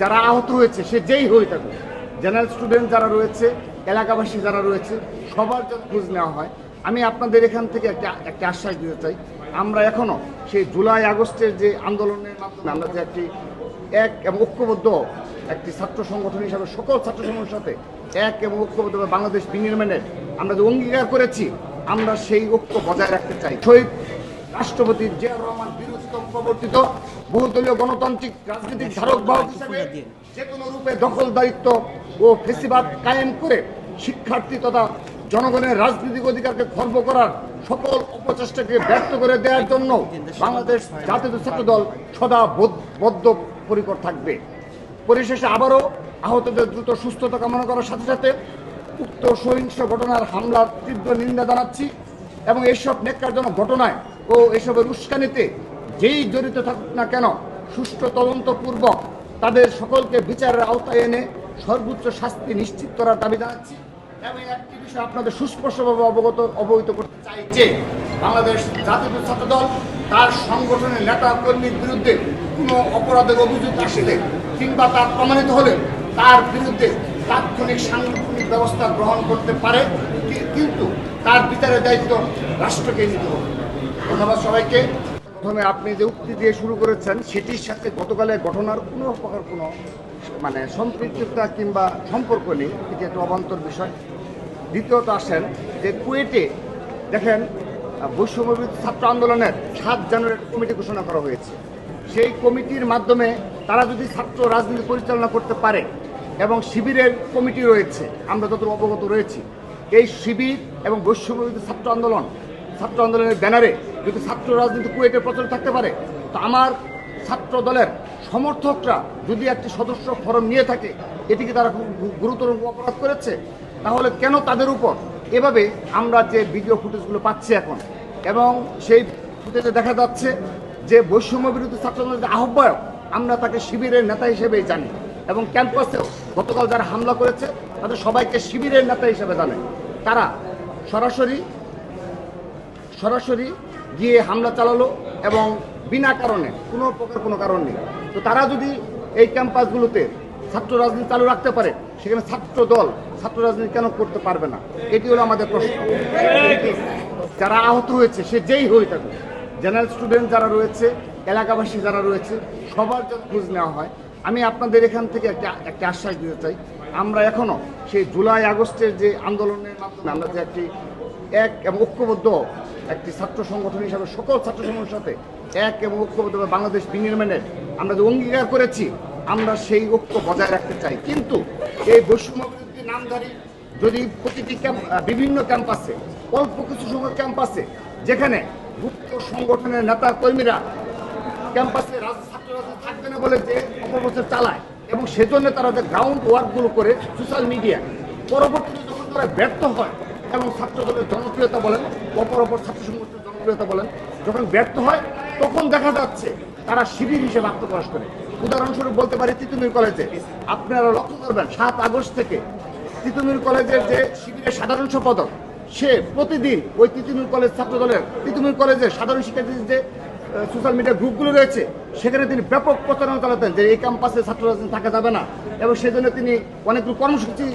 যারা আহত হয়েছে সে যেই হয়ে থাকুক জেনারেল স্টুডেন্ট যারা রয়েছে, এলাকাবাসী যারা রয়েছে, সবার জন্য খোঁজ নেওয়া হয়। আমি আপনাদের এখান থেকে একটা একটা আশ্বাস দিতে চাই। আমরা এখনও সেই জুলাই আগস্টের যে আন্দোলনের মাধ্যমে আমরা যে একটি, এক এবং ঐক্যবদ্ধ একটি ছাত্র সংগঠন হিসাবে, সকল ছাত্র সংগঠনের সাথে এক এবং ঐক্যবদ্ধভাবে বাংলাদেশ বিনির্মাণের আমরা যে অঙ্গীকার করেছি, আমরা সেই ঐক্য বজায় রাখতে চাই। শহীদ রাষ্ট্রপতি জিয়া রহমান প্রবর্তিত বহুদলীয় গণতান্ত্রিক রাজনৈতিক ধারক বাহক হিসেবে যে কোনো রূপে দখলদারিত্ব ও ফেসিবাদ কায়েম করে শিক্ষার্থী তথা জনগণের রাজনৈতিক অধিকারকে খর্ব করার সকল অপচেষ্টাকে ব্যর্থ করে দেওয়ার জন্য বাংলাদেশ জাতীয় ছাত্র দল সদা বদ্ধ- বদ্ধপরিকর থাকবে। পরিশেষে আবারও আহতদের দ্রুত সুস্থতা কামনা করার সাথে সাথে উক্ত সহিংস ঘটনার হামলার তীব্র নিন্দা জানাচ্ছি এবং এইসব নেককারজনক ঘটনায় ও এসবের উস্কানিতে যেই জড়িত থাকুক না কেন, সুষ্ঠু তদন্তপূর্বক তাদের সকলকে বিচারের আওতায় এনে সর্বোচ্চ শাস্তি নিশ্চিত করার দাবি জানাচ্ছি এবং একটি বিষয় আপনাদের সুস্পষ্টভাবে অবগত, অবহিত করতে চাই যে বাংলাদেশ জাতীয় ছাত্র দল তার সংগঠনের নেতা কর্মীর বিরুদ্ধে কোনো অপরাধের অভিযোগ আসলে কিংবা তা প্রমাণিত হলে তার বিরুদ্ধে তাৎক্ষণিক সাংগঠনিক ব্যবস্থা গ্রহণ করতে পারে কিন্তু তার বিচারের দায়িত্ব রাষ্ট্রকে নিতে হবে। ধন্যবাদ সবাইকে। প্রথমে আপনি যে উক্তি দিয়ে শুরু করেছেন, সেটির সাথে গতকালের ঘটনার কোনো প্রকার কোনো মানে সম্পৃক্ততা কিংবা সম্পর্ক নেই, এটি একটা অবান্তর বিষয়। দ্বিতীয়ত আসেন যে কুয়েটে, দেখেন, বৈষম্যবিরোধী ছাত্র আন্দোলনের সাত জানুয়ারি কমিটি ঘোষণা করা হয়েছে। সেই কমিটির মাধ্যমে তারা যদি ছাত্র রাজনীতি পরিচালনা করতে পারে এবং শিবিরের কমিটি রয়েছে, আমরা যত অবগত রয়েছি, এই শিবির এবং বৈষম্যবিরোধী ছাত্র আন্দোলন, ছাত্র আন্দোলনের ব্যানারে যদি ছাত্র রাজনীতি কুয়েটের প্রচলন থাকতে পারে, তো আমার ছাত্র দলের সমর্থকরা যদি একটি সদস্য ফরম নিয়ে থাকে এটিকে তারা গুরুতর অপরাধ করেছে? তাহলে কেন তাদের উপর? এভাবে আমরা যে ভিডিও ফুটেজগুলো পাচ্ছি এখন, এবং সেই ফুটেজে দেখা যাচ্ছে যে বৈষম্য বিরোধী ছাত্র আন্দোলনের আহ্বায়ক, আমরা তাকে শিবিরের নেতা হিসেবেই জানি, এবং ক্যাম্পাসেও গতকাল যারা হামলা করেছে, তাদের সবাইকে শিবিরের নেতা হিসেবে জানে। তারা সরাসরি সরাসরি গিয়ে হামলা চালালো এবং বিনা কারণে, কোনো প্রকার কোনো কারণ নেই। তো তারা যদি এই ক্যাম্পাসগুলোতে ছাত্র রাজনীতি চালু রাখতে পারে, সেখানে ছাত্র দল, ছাত্র রাজনীতি কেন করতে পারবে না? এটি হলো আমাদের প্রশ্ন। যারা আহত হয়েছে, সে যেই হয়ে থাকুক জেনারেল স্টুডেন্ট যারা রয়েছে, এলাকাবাসী যারা রয়েছে, সবার জন্য খোঁজ নেওয়া হয়, আমি আপনাদের এখান থেকে একটা একটা আশ্বাস দিতে চাই। আমরা এখনও সেই জুলাই আগস্টের যে আন্দোলনের মাধ্যমে আমরা যে একটি এক এবং ঐক্যবদ্ধ একটি ছাত্র সংগঠন হিসাবে, সকল ছাত্র সংগঠনের সাথে এক এবং ঐক্যবদ্ধভাবে বাংলাদেশ বিনির্মাণের আমরা যে অঙ্গীকার করেছি, আমরা সেই ঐক্য বজায় রাখতে চাই। কিন্তু এই বৈষম্য নামধারী যদি প্রতিটি বিভিন্ন ক্যাম্পাসে, অল্প কিছু সংখ্যক ক্যাম্পাসে, যেখানে গুপ্ত সংগঠনের নেতা কর্মীরা ক্যাম্পাসে রাজ- ছাত্র থাকবে না বলে যে অপপ্রচার চালায়, এবং সেজন্য তারা যে গ্রাউন্ড ওয়ার্কগুলো করে সোশ্যাল মিডিয়া পরবর্তীতে যখন তারা ব্যর্থ হয় এবং ছাত্র দলের জনপ্রিয়তা বলেন, অপর অপর ছাত্র সংগঠনের জনপ্রিয়তা বলেন, যখন ব্যর্থ হয়, তখন দেখা যাচ্ছে তারা শিবির হিসেবে আত্মপ্রকাশ করে। উদাহরণস্বরূপ বলতে পারি তিতুমির কলেজে। আপনারা লক্ষ্য করবেন, সাত আগস্ট থেকে তিতুমির কলেজের যে শিবিরের সাধারণ সম্পাদক, সে প্রতিদিন ওই তিতুমির কলেজ ছাত্র দলের তিতুমির কলেজের সাধারণ শিক্ষার্থীদের যে সোশ্যাল মিডিয়া গ্রুপগুলো রয়েছে, সেখানে তিনি ব্যাপক প্রচারণা চালাতেন যে এই ক্যাম্পাসে ছাত্র থাকা যাবে না। এবং সেজন্য তিনি অনেকগুলো কর্মসূচি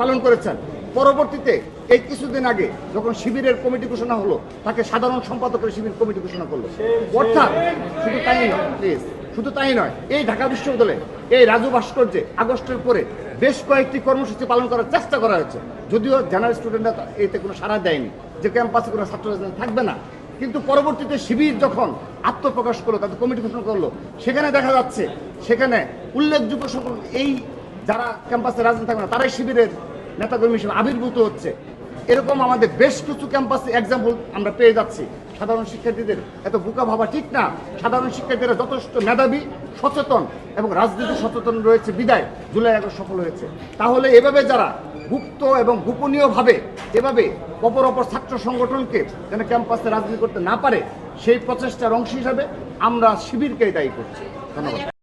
পালন করেছেন। পরবর্তীতে এই কিছুদিন আগে যখন শিবিরের কমিটি ঘোষণা হলো, তাকে সাধারণ সম্পাদকের শিবির কমিটি ঘোষণা করল। অর্থাৎ শুধু তাই নয় প্লিজ শুধু তাই নয়, এই ঢাকা বিশ্ববিদ্যালয়ে এই রাজু ভাস্কর্যে আগস্টের পরে বেশ কয়েকটি কর্মসূচি পালন করার চেষ্টা করা হয়েছে। যদিও জেনারেল স্টুডেন্টরা এতে কোনো সাড়া দেয়নি, যে ক্যাম্পাসে কোনো ছাত্র থাকবে না। কিন্তু পরবর্তীতে শিবির যখন আত্মপ্রকাশ করল, তাদের কমিটি ঘোষণা করল, সেখানে দেখা যাচ্ছে, সেখানে উল্লেখযোগ্য সকল এই যারা ক্যাম্পাসে রাজনীতি থাকবে না, তারাই শিবিরের নেতাকর্মী হিসেবে আবির্ভূত হচ্ছে। এরকম আমাদের বেশ কিছু ক্যাম্পাসে এক্সাম্পল আমরা পেয়ে যাচ্ছি। সাধারণ শিক্ষার্থীদের এত বোকা ভাবা ঠিক না। সাধারণ শিক্ষার্থীরা যথেষ্ট মেধাবী, সচেতন এবং রাজনীতি সচেতন রয়েছে বিদায়। জুলাই আগস্ট সফল হয়েছে। তাহলে এভাবে যারা গুপ্ত এবং গোপনীয়ভাবে এভাবে অপর অপর ছাত্র সংগঠনকে যেন ক্যাম্পাসে রাজনীতি করতে না পারে, সেই প্রচেষ্টার অংশ হিসাবে আমরা শিবিরকেই দায়ী করছি। ধন্যবাদ।